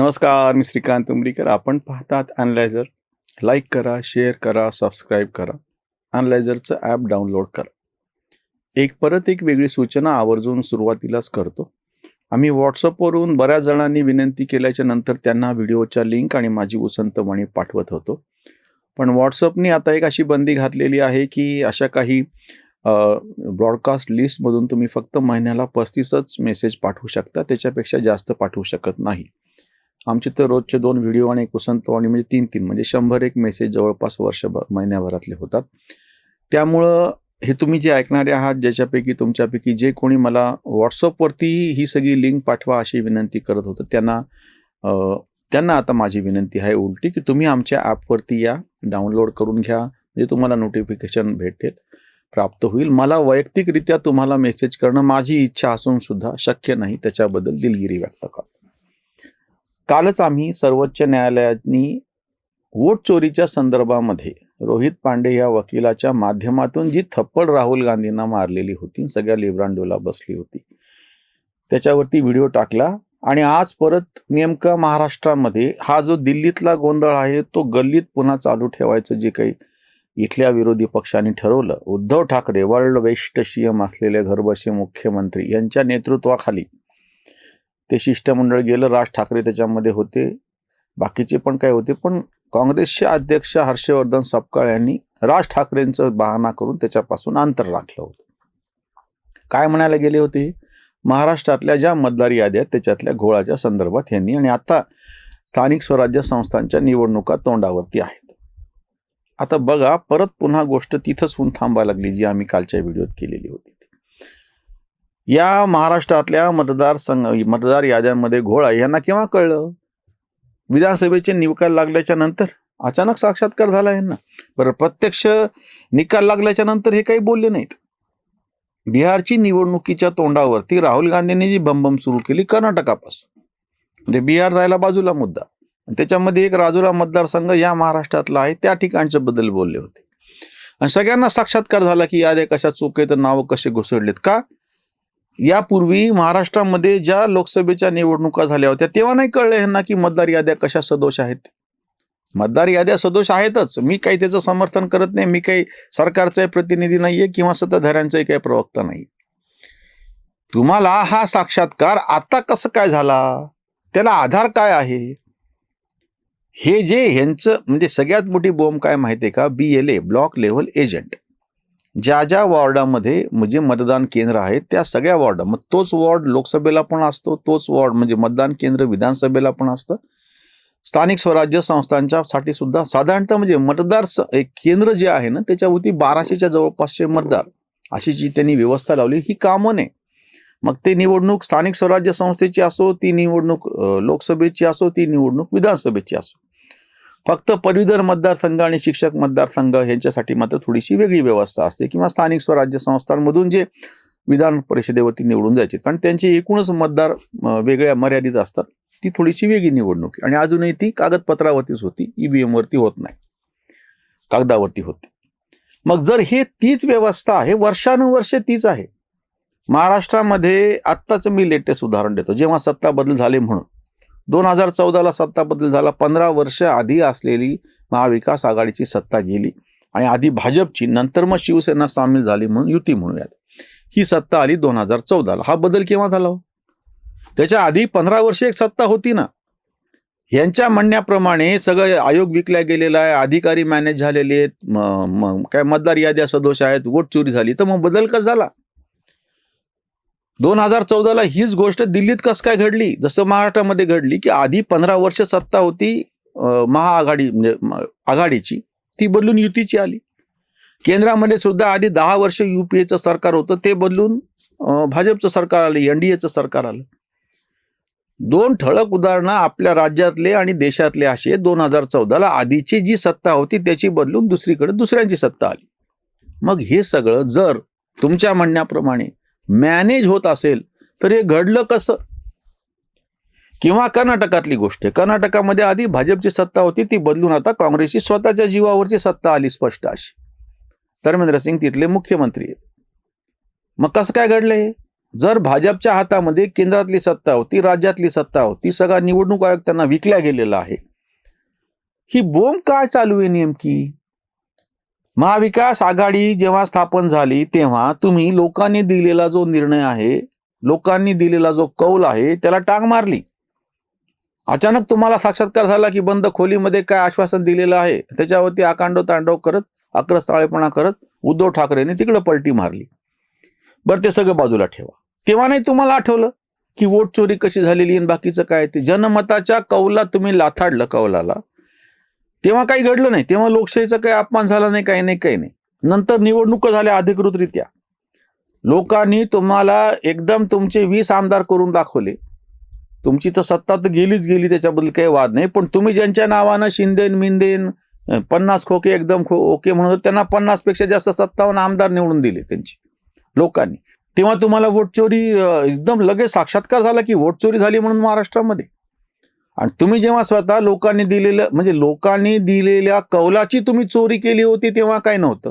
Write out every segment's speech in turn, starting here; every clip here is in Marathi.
नमस्कार मी श्रीकांत उमरीकर. आपण पाहतात अनलायझर लाईक करा शेअर करा सबस्क्राईब करा. अनलायझरचं ॲप डाउनलोड करा. एक परत एक वेगळी सूचना आवर्जून सुरुवातीलाच करतो. आम्ही व्हॉट्सअपवरून बऱ्याच जणांनी विनंती केल्याच्यानंतर त्यांना व्हिडिओच्या लिंक आणि माझी उसंतमणी पाठवत होतो. पण व्हॉट्सअपने आता एक अशी बंदी घातलेली आहे की अशा काही ब्रॉडकास्ट लिस्टमधून तुम्ही फक्त महिन्याला पस्तीसच मेसेज पाठवू शकता. त्याच्यापेक्षा जास्त पाठवू शकत नाही. आमचे तर रोजचे दोन व्हिडिओ आणि एक उसंतवाणी म्हणजे तीन तीन म्हणजे शंभर एक मेसेज जवळपास वर्षभर महिन्याभरातले होतात. त्यामुळं हे तुम्ही जे ऐकणारे आहात ज्याच्यापैकी तुमच्यापैकी जे कोणी मला व्हॉट्सअपवरती ही सगळी लिंक पाठवा अशी विनंती करत होतं त्यांना त्यांना आता माझी विनंती आहे उलटी की तुम्ही आमच्या ॲपवरती या डाउनलोड करून घ्या म्हणजे तुम्हाला नोटिफिकेशन भेटेल प्राप्त होईल. मला वैयक्तिकरित्या तुम्हाला मेसेज करणं माझी इच्छा असूनसुद्धा शक्य नाही त्याच्याबद्दल दिलगिरी व्यक्त करतो. कालच आम्ही सर्वोच्च न्यायालयानी वोट चोरीच्या संदर्भामध्ये रोहित पांडे या वकिलाच्या माध्यमातून जी थप्पड राहुल गांधींना मारलेली होती सगळ्या लिब्रांडोला बसली होती त्याच्यावरती व्हिडिओ टाकला आणि आज परत नेमका महाराष्ट्रामध्ये हा जो दिल्लीतला गोंधळ आहे तो गल्लीत पुन्हा चालू ठेवायचं जे काही इथल्या विरोधी पक्षांनी ठरवलं. Uddhav Thackeray world worst CM असलेले घरबसे मुख्यमंत्री यांच्या नेतृत्वाखाली ते शिष्टमंडळ गेलं राज ठाकरे त्याच्यामध्ये होते. बाकीचे पण काय होते पण काँग्रेसचे अध्यक्ष हर्षवर्धन सपकाळ यांनी राज ठाकरेंचं बहाणा करून त्याच्यापासून अंतर राखलं होतं. काय म्हणायला गेले होते? महाराष्ट्रातल्या ज्या मतदार याद्या आहेत त्याच्यातल्या घोळाच्या संदर्भात यांनी आणि आता स्थानिक स्वराज्य संस्थांच्या निवडणुका तोंडावरती आहेत. आता बघा परत पुन्हा गोष्ट तिथंच होऊन थांबायला लागली जी आम्ही कालच्या व्हिडिओत केलेली होती. या महाराष्ट्रातल्या मतदारसंघ मतदार याद्यांमध्ये घोळा यांना केव्हा कळलं? विधानसभेचे निकाल लागल्याच्या नंतर? अचानक साक्षात्कार झाला यांना. बरं प्रत्यक्ष निकाल लागल्याच्या नंतर हे काही बोलले नाहीत. बिहारची निवडणुकीच्या तोंडावरती राहुल गांधींनी जी बंबम सुरू केली कर्नाटकापासून. म्हणजे बिहार राहिला बाजूला मुद्दा. आणि त्याच्यामध्ये एक राजुरा मतदारसंघ या महाराष्ट्रातला आहे त्या ठिकाणच्या बद्दल बोलले होते. आणि सगळ्यांना साक्षात्कार झाला की याद्या कशा चूक आहेत नावं कसे घुसडलेत का? यापूर्वी महाराष्ट्रामध्ये ज्या लोकसभेच्या निवडणुका झाल्या होत्या तेव्हा नाही कळलं ह्यांना की मतदार याद्या कशा सदोष आहेत. मतदार याद्या सदोष आहेतच. मी काही त्याचं समर्थन करत नाही मी काही सरकारचा प्रतिनिधी नाहीये किंवा सत्ताधाऱ्यांचाही काही प्रवक्ता नाही तुम्हाला हा साक्षात्कार आता कसं काय झाला? त्याला आधार काय आहे? हे जे ह्यांचं म्हणजे सगळ्यात मोठी बोंब काय माहिती आहे का? B L A block level agent ज्या ज्या वॉर्डामध्ये म्हणजे मतदान केंद्र आहेत त्या सगळ्या वॉर्ड मग तोच वॉर्ड लोकसभेला पण असतो तोच वॉर्ड म्हणजे मतदान केंद्र विधानसभेला पण असतं. स्थानिक स्वराज्य संस्थांच्या साठी सुद्धा साधारणतः म्हणजे मतदार एक केंद्र जे आहे ना त्याच्यावरती बाराशेच्या जवळपासचे मतदार अशी जी त्यांनी व्यवस्था लावली ही कामं आहे मग ते निवडणूक स्थानिक स्वराज्य संस्थेची असो ती निवडणूक लोकसभेची असो ती निवडणूक विधानसभेची असो. फक्त पदवीधर मतदारसंघ आणि शिक्षक मतदारसंघ यांच्यासाठी मात्र थोडीशी वेगळी व्यवस्था असते किंवा स्थानिक स्वराज्य संस्थांमधून जे विधान परिषदेवरती निवडून जायचे. कारण त्यांचे एकूणच मतदार वेगळ्या मर्यादित असतात. ती थोडीशी वेगळी निवडणूक आणि अजूनही ती कागदपत्रावरतीच होती. ईव्हीएमवरती होत नाही. कागदावरती होते. मग जर हे तीच व्यवस्था आहे वर्षानुवर्षे तीच आहे. महाराष्ट्रामध्ये आत्ताच मी लेटेस्ट उदाहरण देतो. जेव्हा सत्ता बदल झाले म्हणून. दोन हजार चौदाला सत्ता बदल झाला. पंधरा वर्ष आधी असलेली महाविकास आघाडीची सत्ता गेली. आणि आधी भाजपची नंतर मग शिवसेना सामील झाली म्हणून युती म्हणूयात. ही सत्ता आली दोन हजार चौदाला. हा बदल केव्हा झाला हो? त्याच्या आधी पंधरा वर्ष एक सत्ता होती ना. यांच्या म्हणण्याप्रमाणे सगळं आयोग विकल्या गेलेला आहे अधिकारी मॅनेज झालेले आहेत काय मतदार याद्या सदोष आहेत वोट चोरी झाली तर मग बदल कसा झाला? दोन हजार चौदाला हीच गोष्ट दिल्लीत कस काय घडली? जसं महाराष्ट्रामध्ये घडली की आधी पंधरा वर्ष सत्ता होती महाआघाडी म्हणजे आघाडीची. ती बदलून युतीची आली. केंद्रामध्ये सुद्धा आधी दहा वर्ष युपीएचं सरकार होतं ते बदलून भाजपचं सरकार आलं एनडीएचं सरकार आलं. दोन ठळक उदाहरणं आपल्या राज्यातले आणि देशातले असे दोन हजार चौदाला आधीची जी सत्ता होती त्याची बदलून दुसरीकडे दुसऱ्यांची सत्ता आली. मग हे सगळं जर तुमच्या म्हणण्याप्रमाणे मॅनेज होत असेल तर हे घडलं कसं? किंवा कर्नाटकातली गोष्ट आहे. कर्नाटकामध्ये आधी भाजपची सत्ता होती ती बदलून आता काँग्रेसची स्वतःच्या जीवावरची सत्ता आली स्पष्ट अशी. धर्मेंद्र सिंग तिथले मुख्यमंत्री आहेत. मग कसं काय घडलं हे? जर भाजपच्या हातामध्ये केंद्रातली सत्ता होती राज्यातली सत्ता होती सगळा निवडणूक आयोग त्यांना विकल्या गेलेला आहे. ही बोंब काय चालू आहे नेमकी? महाविकास आघाडी जेव्हा स्थापन झाली तेव्हा तुम्ही लोकांनी दिलेला जो निर्णय आहे लोकांनी दिलेला जो कौल आहे त्याला टांग मारली. अचानक तुम्हाला साक्षात्कार झाला की बंद खोलीमध्ये काय आश्वासन दिलेलं आहे? त्याच्यावरती आकांडो तांडव करत अक्रस्ताळेपणा करत उद्धव ठाकरेने तिकडं पलटी मारली. बरं ते सगळं बाजूला ठेवा. तेव्हा नाही तुम्हाला आठवलं की वोट चोरी कशी झालेली आणि बाकीचं काय? ते जनमताच्या कौला तुम्ही लाथाडलं कौलाला. तेव्हा काही घडलं नाही. तेव्हा लोकशाहीचा काही अपमान झाला नाही काही नाही काही नाही. नंतर निवडणुका झाल्या अधिकृतरित्या. लोकांनी तुम्हाला एकदम तुमचे वीस आमदार करून दाखवले. तुमची तर सत्ता तर गेलीच गेली त्याच्याबद्दल काही वाद नाही. पण तुम्ही ज्यांच्या नावानं शिंदेन मिंदेन पन्नास खोके एकदम खो ओके म्हणून त्यांना पन्नासपेक्षा जास्त सत्तावन्न आमदार निवडून दिले त्यांची लोकांनी. तेव्हा तुम्हाला वोट चोरी एकदम लगेच साक्षात्कार झाला की वोट चोरी झाली म्हणून महाराष्ट्रामध्ये. आणि तुम्ही जेव्हा स्वतः लोकांनी दिलेलं म्हणजे लोकांनी दिलेल्या कौलाची तुम्ही चोरी केली होती तेव्हा काय नव्हतं?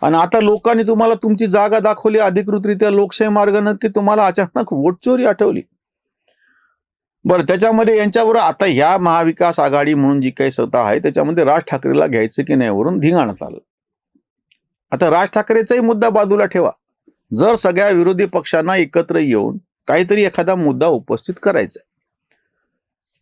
आणि आता लोकांनी तुम्हाला तुमची जागा दाखवली अधिकृतरित्या लोकशाही मार्गानं ते तुम्हाला अचानक वोट चोरी आठवली. बरं त्याच्यामध्ये यांच्यावर आता ह्या महाविकास आघाडी म्हणून जी काही सत्ता आहे त्याच्यामध्ये राज ठाकरेला घ्यायचं की नाही वरून धिंगाणत आलं आता राज ठाकरेचाही मुद्दा बाजूला ठेवा. जर सगळ्या विरोधी पक्षांना एकत्र येऊन काहीतरी एखादा मुद्दा उपस्थित करायचा आहे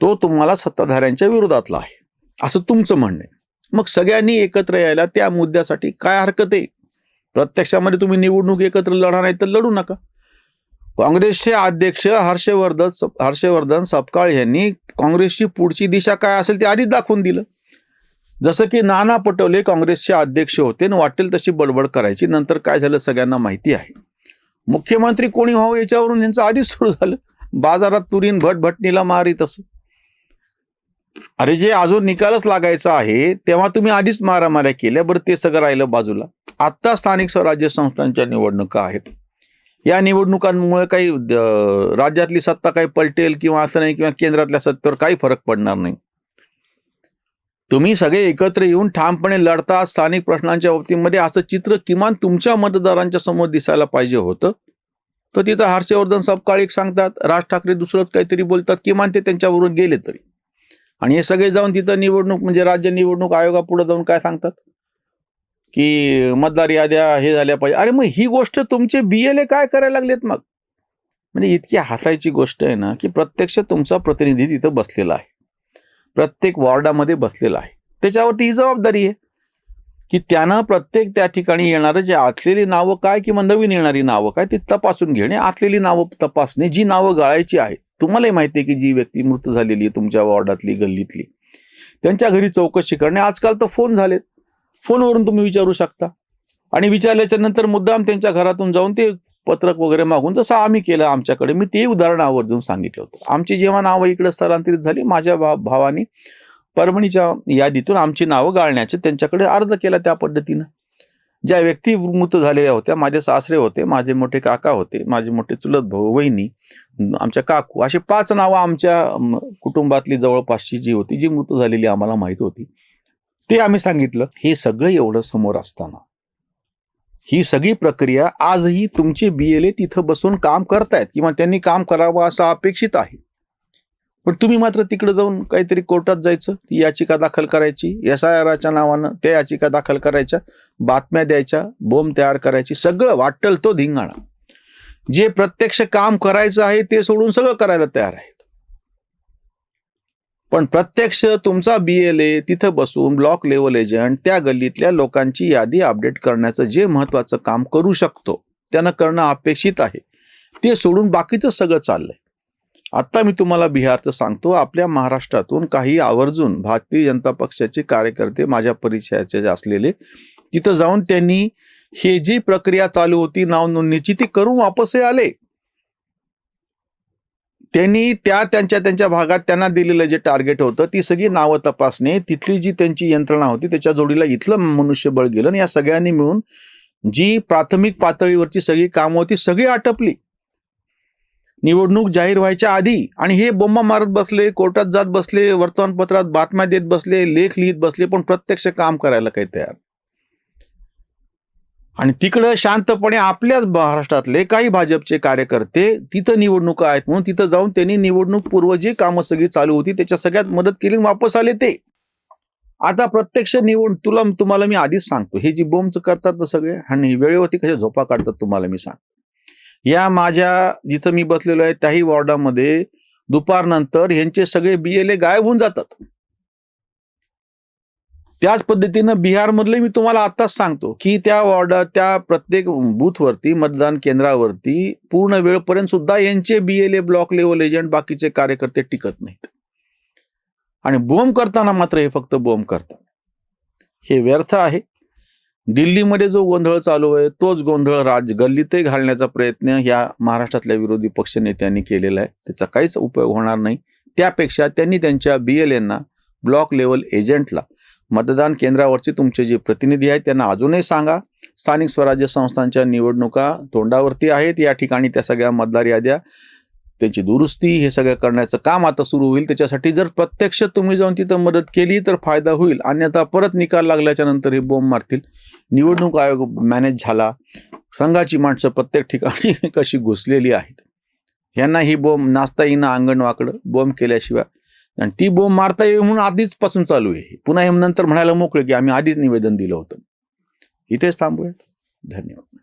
तो तुम्हाला सत्ताधाऱ्यांच्या विरोधातला आहे. असं तुमचं म्हणणं आहे. मग सगळ्यांनी एकत्र यायला त्या मुद्द्यासाठी काय हरकत आहे? प्रत्यक्षामध्ये तुम्ही निवडणूक एकत्र लढा नाही तर लढू नका. काँग्रेसचे अध्यक्ष हर्षवर्धन हर्षवर्धन सपकाळ यांनी काँग्रेसची पुढची दिशा काय असेल ते आधीच दाखवून दिलं. जसं की नाना पटोले काँग्रेसचे अध्यक्ष होते आणि वाटेल तशी बडबड करायची. नंतर काय झालं सगळ्यांना माहिती आहे. मुख्यमंत्री कोणी व्हावं याच्यावरून यांचं आधीच सुरू झालं. बाजारात तुरीन भटभटणीला मारी तसं अरे जे अजून निकालच लागायचा आहे तेव्हा तुम्ही आधीच मारामाऱ्या केल्या बरं ते सगळं राहिलं बाजूला. आत्ता स्थानिक स्वराज्य संस्थांच्या निवडणुका आहेत. या निवडणुकांमुळे काही राज्यातली सत्ता काही पलटेल किंवा असं नाही किंवा केंद्रातल्या सत्तेवर काही फरक पडणार नाही. तुम्ही सगळे एकत्र येऊन ठामपणे लढता स्थानिक प्रश्नांच्या बाबतीमध्ये असं चित्र किमान तुमच्या मतदारांच्या समोर दिसायला पाहिजे होतं. तर तिथं हर्षवर्धन सबकाळी सांगतात राज ठाकरे दुसरंच काहीतरी बोलतात किमान ते त्यांच्यावरून गेले तरी. आणि हे सगळे जाऊन तिथं निवडणूक म्हणजे राज्य निवडणूक आयोगापुढे जाऊन काय सांगतात? की मतदार याद्या हे झाल्या पाहिजे. अरे मग ही गोष्ट तुमचे बी एल ए काय करायला लागलेत मग? म्हणजे इतकी हसायची गोष्ट आहे ना की प्रत्यक्ष तुमचा प्रतिनिधी तिथं बसलेला आहे. प्रत्येक वॉर्डामध्ये बसलेला आहे. त्याच्यावरती ही जबाबदारी आहे. की त्यांना प्रत्येक त्या ठिकाणी येणारं जे आतलेली नावं काय किंवा नवीन येणारी नावं काय ती तपासून घेणे आतलेली नावं तपासणे जी नावं गाळायची आहेत तुम्हालाही माहिती आहे की जी व्यक्ती मृत झालेली आहे तुमच्या वॉर्डातली गल्लीतली त्यांच्या घरी चौकशी करणे. आजकाल तर फोन झालेत. फोनवरून तुम्ही विचारू शकता. आणि विचारल्याच्या नंतर मुद्दाम त्यांच्या घरातून जाऊन ते पत्रक वगैरे मागून जसं आम्ही केलं आमच्याकडे मी ते उदाहरण आवर्जून सांगितलं होतं. आमची जेव्हा नावं इकडे स्थलांतरित झाली माझ्या भा भावाने परभणीच्या यादीतून आमची नावं गाळण्याचे त्यांच्याकडे अर्ज केला त्या पद्धतीनं. ज्या व्यक्ती मृत झालेल्या होत्या माझे सासरे होते माझे मोठे काका होते माझे मोठे चुलत भाऊ वहिनी आमच्या काकू अशी पाच नावं आमच्या कुटुंबातली जवळपासची जी होती जी मृत झालेली आम्हाला माहीत होती. ते आम्ही सांगितलं हे सगळं एवढं समोर असताना ही सगळी प्रक्रिया आजही तुमचे बी एल ए तिथं बसून काम करतायत किंवा त्यांनी काम करावं असं अपेक्षित आहे. पण तुम्ही मात्र तिकडे जाऊन काहीतरी कोर्टात जायचं ती याचिका दाखल करायची एस आय आरच्या नावानं त्या याचिका दाखल करायच्या बातम्या द्यायच्या बोंब तयार करायची सगळं वाटल तो धिंगाणा. जे प्रत्यक्ष काम करायचं आहे ते सोडून सगळं करायला तयार आहेत. पण प्रत्यक्ष तुमचा बी एल ए तिथं बसून ब्लॉक लेवल एजंट त्या गल्लीतल्या लोकांची यादी अपडेट करण्याचं जे महत्वाचं काम करू शकतो त्यानं करणं अपेक्षित आहे. ते सोडून बाकीचं सगळं चाललंय. आता मी तुम्हाला बिहारचं सांगतो. आपल्या महाराष्ट्रातून काही आवर्जून भारतीय जनता पक्षाचे कार्यकर्ते माझ्या परिचयाचे जे असलेले तिथं जाऊन त्यांनी हे जी प्रक्रिया चालू होती नाव नोंदणीची ती करून वापसही आले. त्यांनी त्या त्यांच्या त्यांच्या भागात त्यांना दिलेलं जे टार्गेट होतं ती सगळी नावं तपासणे तिथली जी त्यांची यंत्रणा होती त्याच्या जोडीला इथलं मनुष्यबळ गेलं आणि या सगळ्यांनी मिळून जी प्राथमिक पातळीवरची सगळी कामं होती सगळी आटपली. निवडणूक जाहीर व्हायच्या आधी आणि हे बोंबा मारत बसले कोर्टात जात बसले वर्तमानपत्रात बातम्या देत बसले लेख लिहित बसले पण प्रत्यक्ष काम करायला काही तयार आणि तिकडं शांतपणे आपल्याच महाराष्ट्रातले काही भाजपचे कार्यकर्ते तिथं निवडणुका आहेत म्हणून तिथं जाऊन त्यांनी निवडणूक पूर्व जी कामं सगळी चालू होती त्याच्या सगळ्यात मदत केली वापस आले ते. आता प्रत्यक्ष निवड तुला तुम्हाला मी आधीच सांगतो. हे जी बोंबच करतात ना सगळे आणि वेळेवरती कशा झोपा काढतात तुम्हाला मी सांग या माझ्या जिथं मी बसलेलो आहे त्याही वॉर्डामध्ये दुपारनंतर ह्यांचे सगळे बीएलए गायब होऊन जातात. त्याच पद्धतीनं बिहारमधले मी तुम्हाला आत्ताच सांगतो की त्या वॉर्डा त्या प्रत्येक बूथवरती मतदान केंद्रावरती पूर्ण वेळपर्यंत सुद्धा यांचे बीएलए ब्लॉक लेवल एजंट बाकीचे कार्यकर्ते टिकत नाहीत. आणि बोंब करताना मात्र हे फक्त बोंब करतात. हे व्यर्थ आहे. दिल्लीमध्ये जो गोंधळ चालू आहे तोच गोंधळ राज गल्लीतही घालण्याचा प्रयत्न ह्या महाराष्ट्रातल्या विरोधी पक्षनेत्यांनी केलेला आहे. त्याचा काहीच उपयोग होणार नाही. त्यापेक्षा त्यांनी त्यांच्या बी एल बीएलएंना ब्लॉक लेवल एजंटला मतदान केंद्रावरचे तुमचे जे प्रतिनिधी आहेत त्यांना अजूनही सांगा. स्थानिक स्वराज्य संस्थांच्या निवडणुका तोंडावरती आहेत. या ठिकाणी त्या सगळ्या मतदार याद्या त्याची दुरुस्ती हे सगळं करण्याचं काम आता सुरू होईल. त्याच्यासाठी जर प्रत्यक्ष तुम्ही जाऊन तिथं मदत केली तर फायदा होईल. अन्यथा परत निकाल लागल्याच्या नंतर हे बोंब मारतील. निवडणूक आयोग मॅनेज झाला. संघाची माणसं प्रत्येक ठिकाणी कशी घुसलेली आहेत. यांना ही बोंब नाचता येईना अंगण वाकडं बोंब केल्याशिवाय. आणि ती बोंब मारता येईल म्हणून आधीच पासून चालू आहे. पुन्हा हे नंतर म्हणायला मोकळे की आम्ही आधीच निवेदन दिलं होतं. इथेच थांबूयात. धन्यवाद.